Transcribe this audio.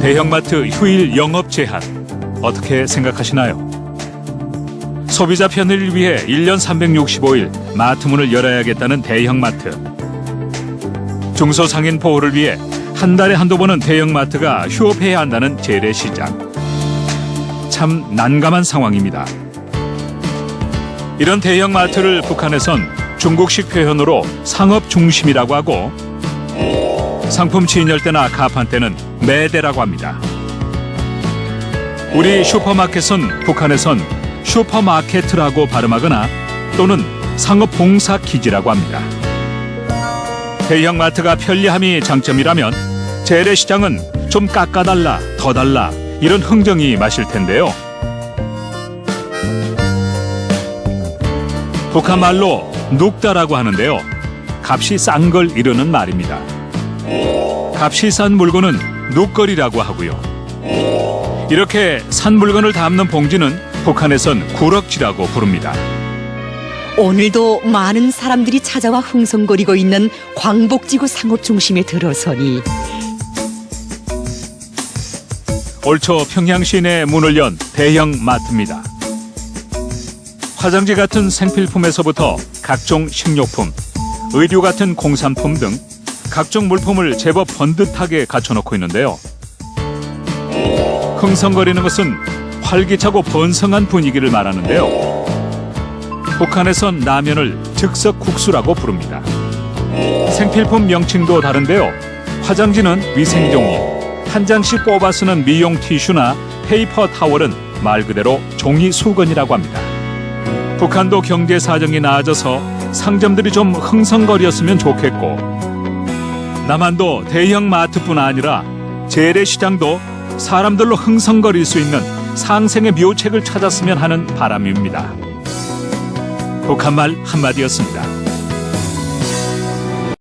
대형마트 휴일 영업 제한 어떻게 생각하시나요? 소비자 편의를 위해 1년 365일 마트 문을 열어야겠다는 대형마트. 중소상인 보호를 위해 한 달에 한두 번은 대형마트가 휴업해야 한다는 재래시장. 참 난감한 상황입니다. 이런 대형마트를 북한에선 중국식 표현으로 상업 중심이라고 하고 상품 진열 때나 가판 때는 매대라고 합니다. 우리 슈퍼마켓은 북한에선 슈퍼마켓이라고 발음하거나 또는 상업 봉사 기지라고 합니다. 대형 마트가 편리함이 장점이라면 재래시장은 좀 깎아달라, 더 달라 이런 흥정이 마실 텐데요. 북한 말로 눅다라고 하는데요. 값이 싼 걸 이르는 말입니다. 값이 싼 물건은 눅거리라고 하고요. 이렇게 산 물건을 담는 봉지는 북한에선 구럭지라고 부릅니다. 오늘도 많은 사람들이 찾아와 흥성거리고 있는 광복지구 상업 중심에 들어서니 올초 평양 시내 문을 연 대형 마트입니다. 화장지 같은 생필품에서부터 각종 식료품, 의류 같은 공산품 등 각종 물품을 제법 번듯하게 갖춰놓고 있는데요. 흥성거리는 것은 활기차고 번성한 분위기를 말하는데요. 북한에선 라면을 즉석 국수라고 부릅니다. 생필품 명칭도 다른데요. 화장지는 위생종이, 한 장씩 뽑아 쓰는 미용 티슈나 페이퍼 타월은 말 그대로 종이 수건이라고 합니다. 북한도 경제 사정이 나아져서 상점들이 좀 흥성거리었으면 좋겠고 남한도 대형 마트뿐 아니라 재래시장도 사람들로 흥성거릴 수 있는 상생의 묘책을 찾았으면 하는 바람입니다. 북한말 한마디였습니다.